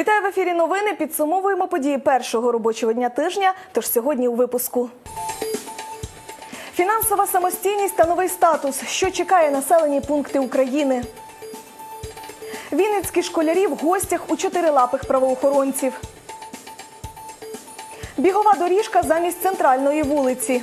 Вітаю в ефірі новини. Підсумовуємо події першого робочого дня тижня. Тож сьогодні у випуску. Фінансова самостійність та новий статус, що чекає населені пункти України. Вінницькі школярі в гостях у чотирилапих правоохоронців. Бігова доріжка замість центральної вулиці.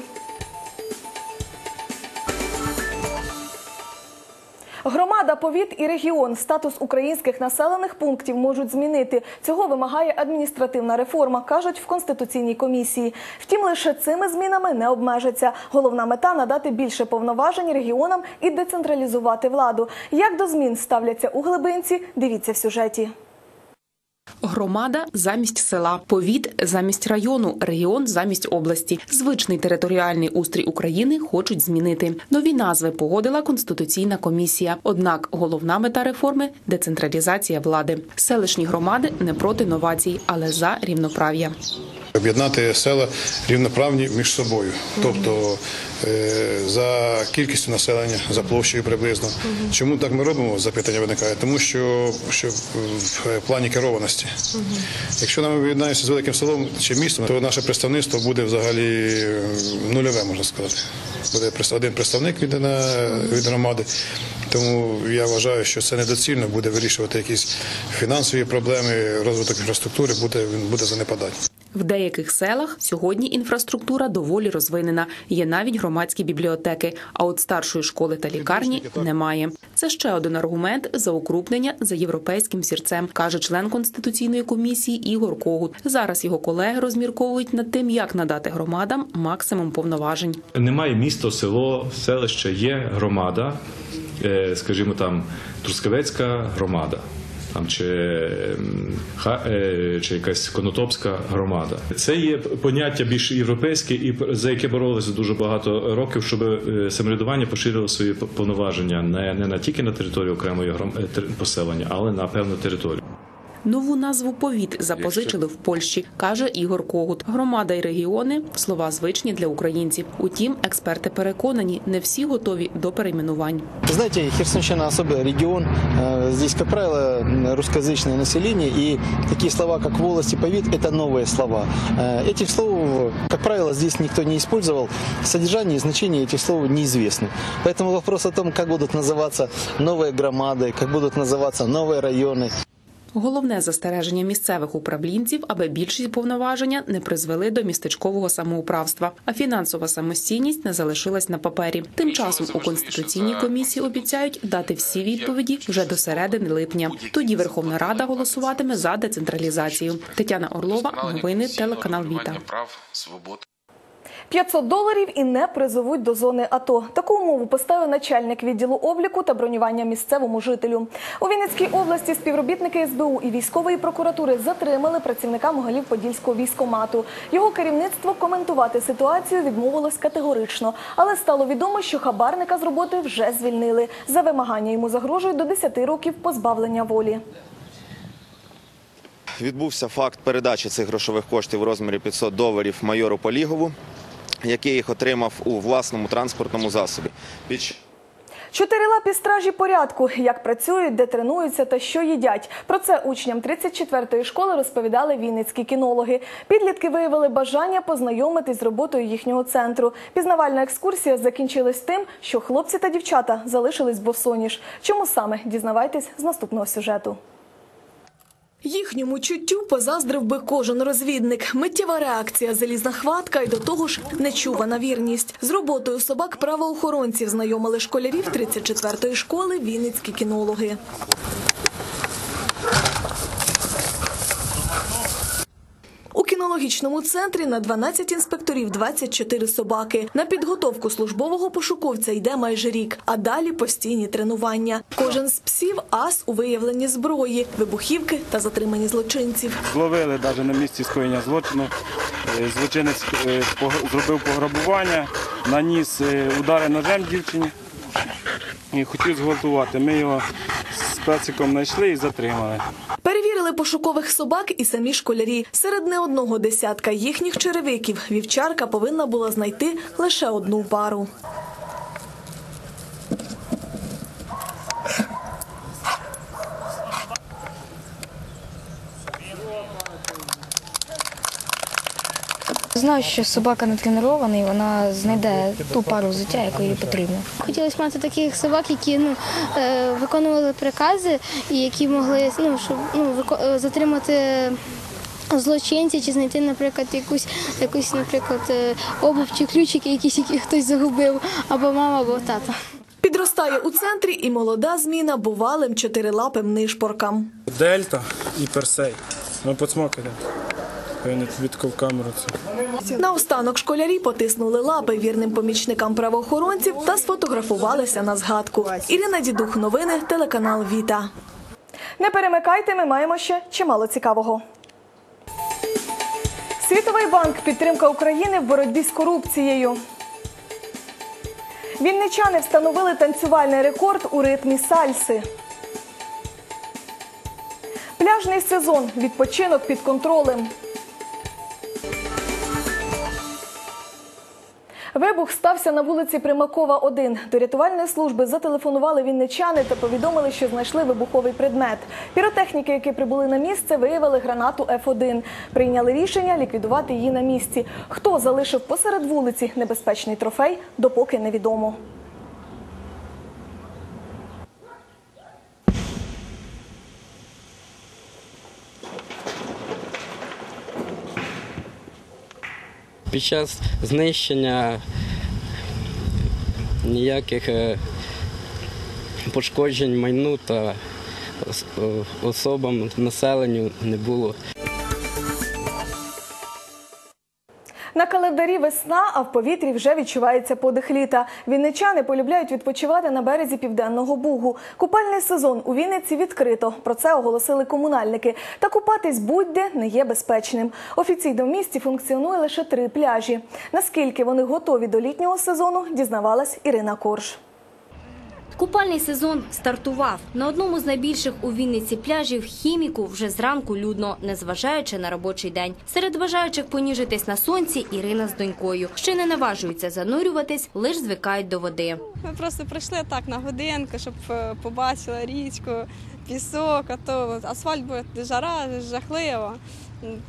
Громада, повіт і регіон статус українських населених пунктів можуть змінити. Цього вимагає адміністративна реформа, кажуть в конституційній комісії. Втім, лише цими змінами не обмежаться. Головна мета надати більше повноважень регіонам і децентралізувати владу. Як до змін ставляться у глибинці? Дивіться в сюжеті. Громада замість села, повіт замість району, регіон замість області. Звичний територіальний устрій України хочуть змінити. Нові назви погодила конституційна комісія. Однак головна мета реформи децентралізація влади. Селищні громади не проти новацій, але за рівноправ'я. Об'єднати села рівноправні між собою, тобто е, за кількістю населення, за площею приблизно. Чому так ми робимо? Запитання виникає, тому що, що в плані керованості. Якщо нам об'єднаємося з великим селом чи містом, то наше представництво буде взагалі е, нульове, можна сказати. Буде один представник від, від громади. Тому я вважаю, що це недоцільно буде вирішувати якісь фінансові проблеми, розвиток інфраструктури буде він буде занепадати. В деяких селах сьогодні інфраструктура доволі розвинена. Є навіть громадські бібліотеки. А от старшої школи та лікарні немає. Це ще один аргумент за укрупнення за європейським сірцем, каже член конституційної комісії Ігор Когут. Зараз його колеги розмірковують над тим, як надати громадам максимум повноважень. Немає місто, село, селище, є громада, е, скажімо там, Трускавецька громада. Там чи, чи якась конотопська громада, це є поняття більш європейське, і за яке боролися дуже багато років, щоб самоврядування поширило свої повноваження не не на тільки на територію окремої поселення, але на певну територію. Нову назву повіт запозичили в Польщі, каже Ігор Когут. Громада і регіони слова звичні для українців. Утім, експерти переконані, не всі готові до перейменувань. Знаете, Херсонщина особый регион. Здесь, как правило, русскоязычное население, и такие слова, как волость и повид, это новые слова. Этих слов, как правило, здесь никто не использовал. Содержание и значение этих слов неизвестны. Поэтому вопрос о том, как будут называться новые громады, как будут называться новые районы, Головне застереження місцевих управлінців, аби більшість повноваження не призвели до містечкового самоуправства, а фінансова самостійність не залишилась на папері. Тим часом у конституційній комісії обіцяють дати всі відповіді вже до середини липня. Тоді Верховна Рада голосуватиме за децентралізацію. Тетяна Орлова, новини телеканал Віта. 500 доларів і не призовуть до зони АТО. Таку умову поставив начальник відділу обліку та бронювання місцевому жителю. У Вінницькій області співробітники СБУ і військової прокуратури затримали працівника Моголів Подільського військомату. Його керівництво коментувати ситуацію відмовилось категорично, але стало відомо, що хабарника з роботи вже звільнили. За вимагання йому загрожують до 10 років позбавлення волі. Відбувся факт передачі цих грошових коштів у розмірі 500 доларів майору Полігову який їх отримав у власному транспортному засобі. Під... Чотирилапі стражі порядку, як працюють, де тренуються та що їдять. Про це учням 34-ї школи розповідали вінницькі кінологи. Підлітки виявили бажання познайомитись з роботою їхнього центру. Пізнавальна екскурсія закінчилась тим, що хлопці та дівчата залишились босоніж. Чому саме дізнавайтесь з наступного сюжету. Їхньому чуттю позаздрив би кожен розвідник. Миттєва реакція, залізна хватка і до того ж нечувана вірність. З роботою собак правоохоронців знайомили школярів 34-ї школи вінницькі кінологи. У кінологічному центрі на 12 інспекторів 24 собаки. На підготовку службового пошуковця йде майже рік, а далі постійні тренування. Кожен з псів ас у виявленні зброї, вибухівки та затримані злочинців. Зловили навіть на місці скоєння злочину. Злочинець зробив пограбування, наніс удари ножем дівчині і хотів зґвалтувати. Ми його з пециком знайшли і затримали. Перевірили пошукових собак і самі школярі. Серед не одного десятка їхніх черевиків вівчарка повинна була знайти лише одну пару. Знаю, що собака не тренована і вона знайде ту пару взуття, яку їй потрібно. Хотілося мати таких собак, які ну, е, виконували прикази і які могли ну, щоб, ну, е, затримати злочинця чи знайти, наприклад, якусь, якусь наприклад, е, обув чи ключики, якісь, які хтось загубив, або мама, або тато. Підростає у центрі і молода зміна бувалим чотирилапим нишпоркам. Дельта і персей. Ми поцмокаємо. Я не відков камеру. Це. Наостанок школярі потиснули лапи вірним помічникам правоохоронців та сфотографувалися на згадку. Ірина Дідух, новини, телеканал Віта. Не перемикайте, ми маємо ще чимало цікавого. Світовий банк підтримка України в боротьбі з корупцією. Вінничани встановили танцювальний рекорд у ритмі сальси. Пляжний сезон. Відпочинок під контролем. Вибух стався на вулиці Примакова, 1. До рятувальної служби зателефонували вінничани та повідомили, що знайшли вибуховий предмет. Піротехніки, які прибули на місце, виявили гранату Ф1. Прийняли рішення ліквідувати її на місці. Хто залишив посеред вулиці небезпечний трофей, допоки невідомо. Під час знищення ніяких е, пошкоджень майну та ос- особам, населенню не було. На календарі весна, а в повітрі вже відчувається подих літа. Вінничани полюбляють відпочивати на березі південного бугу. Купальний сезон у Вінниці відкрито. Про це оголосили комунальники. Та купатись будь-де не є безпечним. Офіційно в місті функціонує лише три пляжі. Наскільки вони готові до літнього сезону, дізнавалась Ірина Корж. Купальний сезон стартував. На одному з найбільших у Вінниці пляжів хіміку вже зранку людно, незважаючи на робочий день. Серед бажаючих поніжитись на сонці Ірина з донькою. Ще не наважуються занурюватись, лиш звикають до води. Ми просто прийшли так на годинку, щоб е, побачили річку, пісок, а то асфальт буде жара, жахливо.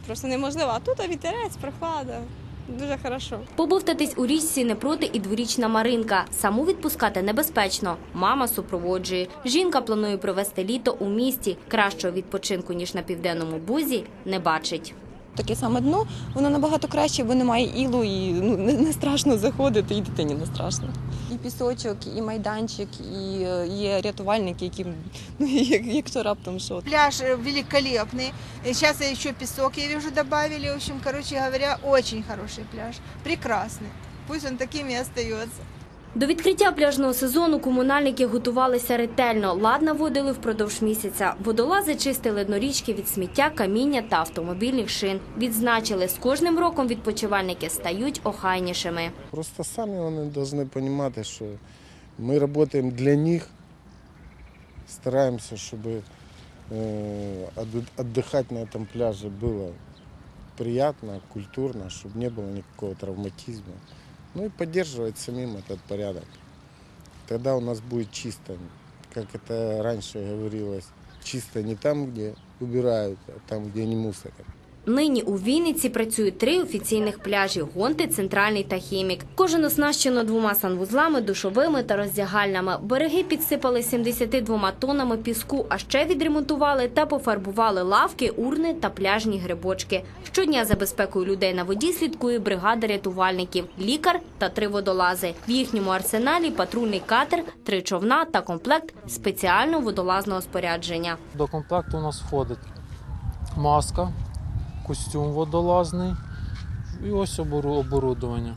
Просто неможливо. А тут вітерець, прохлада. Дуже хорошо. Побовтатись у річці не проти і дворічна Маринка. Саму відпускати небезпечно. Мама супроводжує. Жінка планує провести літо у місті. Кращого відпочинку ніж на південному бузі не бачить Таке саме дно, воно набагато краще, бо немає ілу і ну, не, не страшно заходити, і дитині не страшно. І пісочок, і майданчик, і е, є рятувальники, які ну, як- якщо раптом що. Пляж э, великолепный. Сейчас еще песок, я вижу, добавили. В общем, короче говоря, очень хороший пляж. Прекрасный. Пусть он таким и остается. До відкриття пляжного сезону комунальники готувалися ретельно. Лад наводили впродовж місяця. Водолази чистили дно річки від сміття, каміння та автомобільних шин. Відзначили, з кожним роком відпочивальники стають охайнішими. Просто самі вони повинні розуміти, що ми працюємо для них, стараємося, щоб віддихати на цьому пляжі було приємно, культурно, щоб не було ніякого травматизму. Ну и поддерживать самим этот порядок. Тогда у нас будет чисто, как это раньше говорилось, чисто не там, где убирают, а там, где не мусорят. Нині у Вінниці працюють три офіційних пляжі – Гонти, Центральний та Хімік. Кожен оснащено двома санвузлами, душовими та роздягальнями. Береги підсипали 72 тоннами піску, а ще відремонтували та пофарбували лавки, урни та пляжні грибочки. Щодня за безпекою людей на воді слідкує бригада рятувальників, лікар та три водолази. В їхньому арсеналі патрульний катер, три човна та комплект спеціального водолазного спорядження. До комплекту у нас входить маска, костюм водолазний і ось оборудування.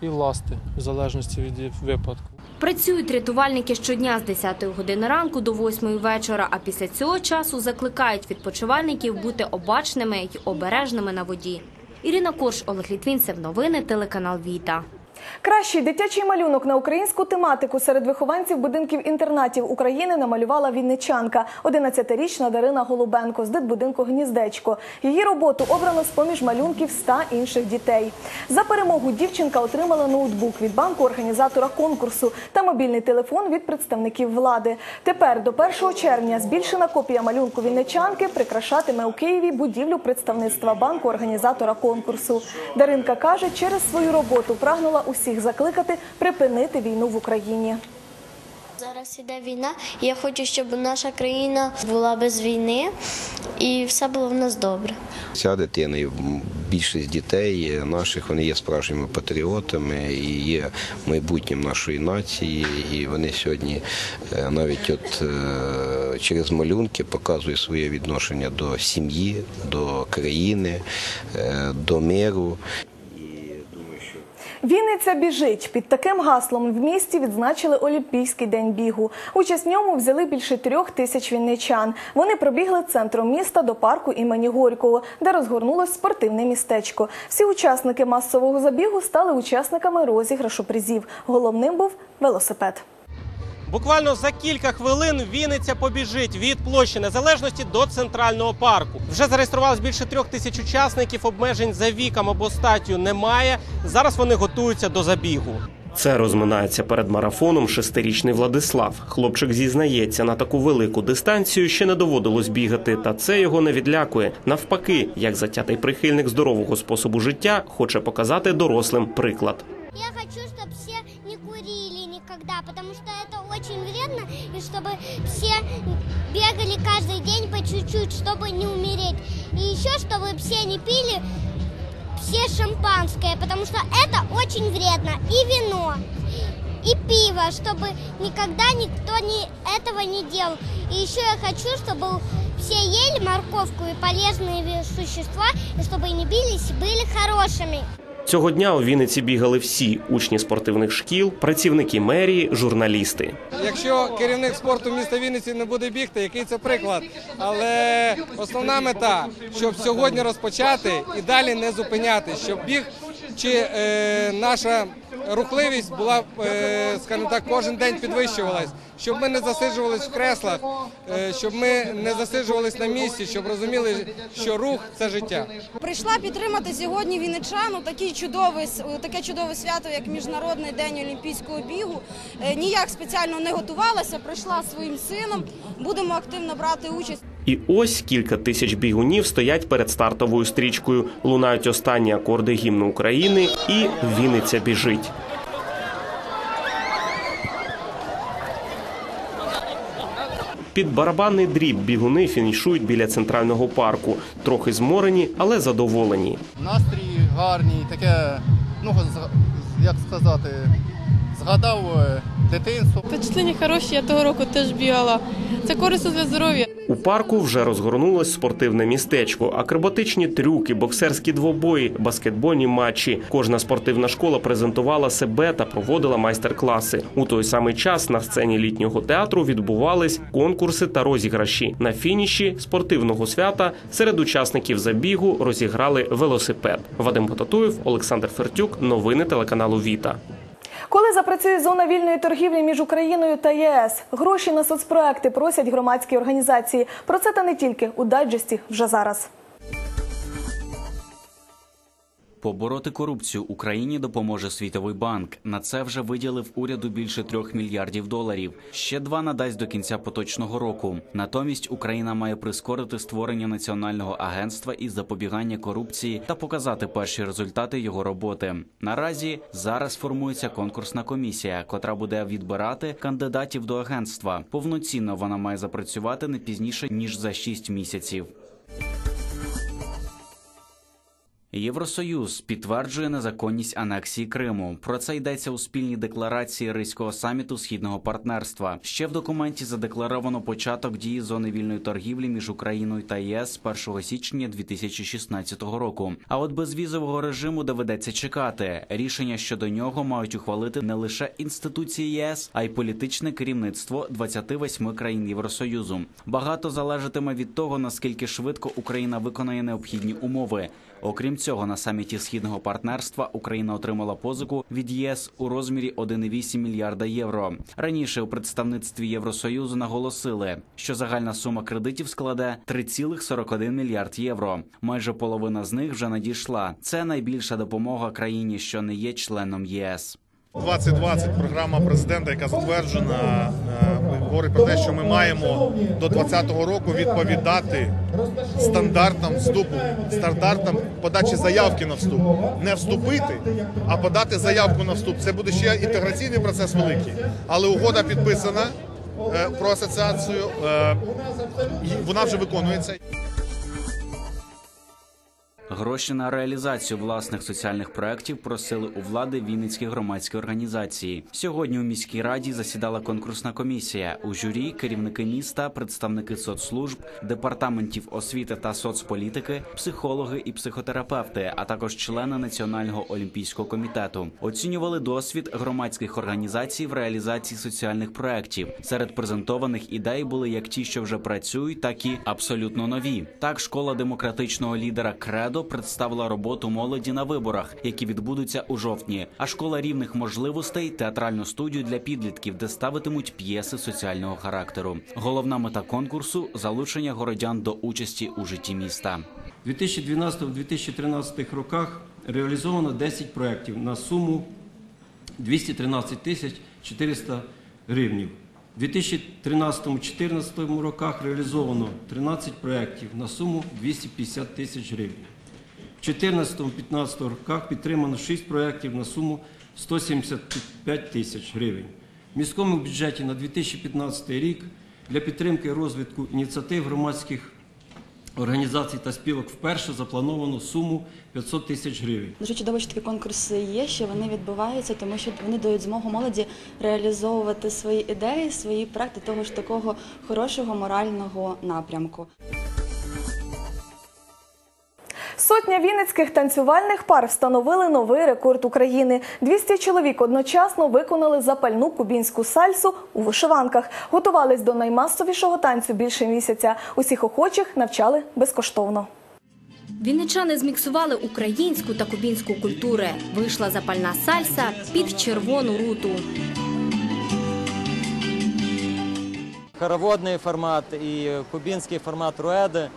І ласти, в залежності від випадку. Працюють рятувальники щодня з 10 години ранку до 8 вечора, а після цього часу закликають відпочивальників бути обачними й обережними на воді. Ірина Корж, Олег Літвінцев, новини, телеканал Віта. Кращий дитячий малюнок на українську тематику серед вихованців будинків інтернатів України намалювала вінничанка, 11-річна Дарина Голубенко з дитбудинку Гніздечко. Її роботу обрано з поміж малюнків 100 інших дітей. За перемогу дівчинка отримала ноутбук від банку організатора конкурсу та мобільний телефон від представників влади. Тепер до 1 червня збільшена копія малюнку вінничанки прикрашатиме у Києві будівлю представництва банку організатора конкурсу. Даринка каже, через свою роботу прагнула усіх закликати припинити війну в Україні. Зараз іде війна, і я хочу, щоб наша країна була без війни і все було в нас добре. Ця дитина і більшість дітей наших вони є справжніми патріотами і є майбутнім нашої нації. І вони сьогодні е, навіть от е, через малюнки показують своє відношення до сім'ї, до країни, е, до миру. Вінниця біжить. Під таким гаслом в місті відзначили Олімпійський день бігу. Участь в ньому взяли більше трьох тисяч вінничан. Вони пробігли центром міста до парку імені Горького, де розгорнулось спортивне містечко. Всі учасники масового забігу стали учасниками розіграшу призів. Головним був велосипед. Буквально за кілька хвилин Вінниця побіжить від площі Незалежності до центрального парку. Вже зареєструвалось більше трьох тисяч учасників. Обмежень за віком або статтю немає. Зараз вони готуються до забігу. Це розминається перед марафоном шестирічний Владислав. Хлопчик зізнається, на таку велику дистанцію ще не доводилось бігати, та це його не відлякує. Навпаки, як затятий прихильник здорового способу життя, хоче показати дорослим приклад. Я хочу, курили никогда, потому что это очень вредно, и чтобы все бегали каждый день по чуть-чуть, чтобы не умереть. И еще, чтобы все не пили все шампанское, потому что это очень вредно. И вино, и пиво, чтобы никогда никто не, этого не делал. И еще я хочу, чтобы все ели морковку и полезные существа, и чтобы не бились были хорошими. Цього дня у Вінниці бігали всі учні спортивних шкіл, працівники мерії, журналісти. Якщо керівник спорту міста Вінниці не буде бігти, який це приклад? Але основна мета, щоб сьогодні розпочати і далі не зупиняти, щоб біг чи е, наша рухливість була, е, скажімо так, кожен день підвищувалась, щоб ми не засиджувались в креслах, е, щоб ми не засиджувались на місці, щоб розуміли, що рух це життя. Прийшла підтримати сьогодні вінничан у такий чудовий таке чудове свято, як Міжнародний день олімпійського бігу. Е, Ніяк спеціально не готувалася, прийшла своїм сином. Будемо активно брати участь. І ось кілька тисяч бігунів стоять перед стартовою стрічкою. Лунають останні акорди гімну України, і Вінниця біжить. Під барабанний дріб бігуни фінішують біля центрального парку. Трохи зморені, але задоволені. Настрій гарний, таке, ну з- як сказати, згадав е, дитинство. Впечатлення хороші, я того року теж бігала. Це корисно для здоров'я. Парку вже розгорнулось спортивне містечко, акробатичні трюки, боксерські двобої, баскетбольні матчі. Кожна спортивна школа презентувала себе та проводила майстер-класи. У той самий час на сцені літнього театру відбувались конкурси та розіграші. На фініші спортивного свята серед учасників забігу розіграли велосипед. Вадим Потатуєв, Олександр Фертюк. Новини телеканалу Віта. Коли запрацює зона вільної торгівлі між Україною та ЄС, гроші на соцпроекти просять громадські організації. Про це та не тільки у дайджесті вже зараз. Побороти корупцію Україні допоможе Світовий банк. На це вже виділив уряду більше трьох мільярдів доларів. Ще два надасть до кінця поточного року. Натомість Україна має прискорити створення національного агентства із запобігання корупції та показати перші результати його роботи. Наразі зараз формується конкурсна комісія, котра буде відбирати кандидатів до агентства. Повноцінно вона має запрацювати не пізніше ніж за шість місяців. Євросоюз підтверджує незаконність анексії Криму. Про це йдеться у спільній декларації Ризького саміту східного партнерства. Ще в документі задекларовано початок дії зони вільної торгівлі між Україною та ЄС з 1 січня 2016 року. А от безвізового режиму доведеться чекати. Рішення щодо нього мають ухвалити не лише інституції ЄС, а й політичне керівництво 28 країн Євросоюзу. Багато залежатиме від того, наскільки швидко Україна виконає необхідні умови. Окрім цього, на саміті східного партнерства Україна отримала позику від ЄС у розмірі 1,8 мільярда євро. Раніше у представництві Євросоюзу наголосили, що загальна сума кредитів складе 3,41 мільярд євро. Майже половина з них вже надійшла. Це найбільша допомога країні, що не є членом ЄС. 2020 програма президента, яка затверджена, е, говорить про те, що ми маємо до 2020 року відповідати стандартам вступу, стандартам подачі заявки на вступ. Не вступити, а подати заявку на вступ. Це буде ще інтеграційний процес великий. Але угода підписана е, про асоціацію, е, вона вже виконується. Гроші на реалізацію власних соціальних проєктів просили у влади Вінницькі громадські організації. Сьогодні у міській раді засідала конкурсна комісія. У журі керівники міста, представники соцслужб, департаментів освіти та соцполітики, психологи і психотерапевти, а також члени Національного олімпійського комітету. Оцінювали досвід громадських організацій в реалізації соціальних проєктів. Серед презентованих ідей були як ті, що вже працюють, так і абсолютно нові. Так, школа демократичного лідера Кредо представила роботу молоді на виборах, які відбудуться у жовтні. А школа рівних можливостей театральну студію для підлітків, де ставитимуть п'єси соціального характеру. Головна мета конкурсу залучення городян до участі у житті міста. У 2012-2013 роках реалізовано 10 проєктів на суму 213 тисяч 400 гривнів. У 2013-2014 роках реалізовано 13 проєктів на суму 250 тисяч гривень. У 2014-2015 роках підтримано 6 проєктів на суму 175 тисяч гривень. В міському бюджеті на 2015 рік для підтримки розвитку ініціатив громадських організацій та спілок вперше заплановано суму 500 тисяч гривень. Дуже чудово, що такі конкурси є, що вони відбуваються, тому що вони дають змогу молоді реалізовувати свої ідеї, свої проекти того ж такого хорошого морального напрямку. Сотня вінницьких танцювальних пар встановили новий рекорд України. 200 чоловік одночасно виконали запальну кубінську сальсу у вишиванках. Готувались до наймасовішого танцю більше місяця. Усіх охочих навчали безкоштовно. Вінничани зміксували українську та кубінську культури. Вийшла запальна сальса під червону руту. хороводный формат и кубинский формат руэды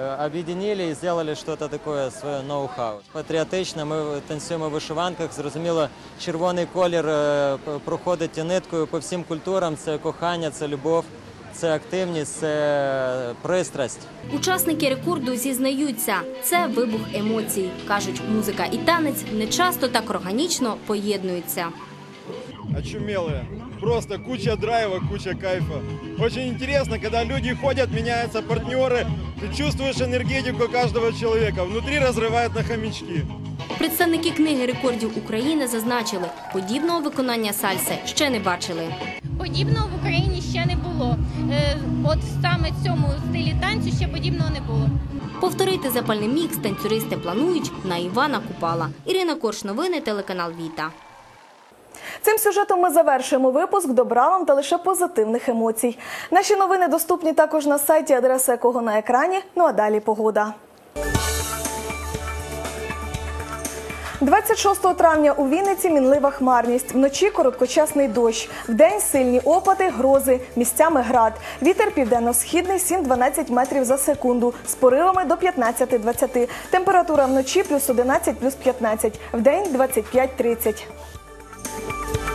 э, объединили и сделали что-то такое своє ноу-хау. Патріотично ми танцюємо в вишиванках. Зрозуміло, червоний колір е, п- проходить ниткою по всім культурам. Це кохання, це любов, це активність, це пристрасть. Учасники рекорду зізнаються, це вибух емоцій. Кажуть, музика і танець не часто так органічно поєднуються. очумелые. Просто куча драйва, куча кайфа. Очень интересно, когда люди ходят, меняются партнеры, ты чувствуешь энергетику каждого человека. Внутри разрывает на хомячки. Представники книги рекордів України зазначили, подібного виконання сальси ще не бачили. Подібного в Україні ще не було. Е, От саме цьому стилі танцю ще подібного не було. Повторити запальний мікс танцюристи планують на Івана Купала. Ірина Корш, новини, телеканал Віта. Цим сюжетом ми завершуємо випуск. Добра вам та лише позитивних емоцій. Наші новини доступні також на сайті, адреса якого на екрані. Ну а далі погода. 26 травня у Вінниці мінлива хмарність. Вночі короткочасний дощ. Вдень сильні опади, грози, місцями град. Вітер південно-східний 7-12 метрів за секунду. З поривами до 15-20. Температура вночі плюс 11, плюс 15. Вдень 25-30. Bye.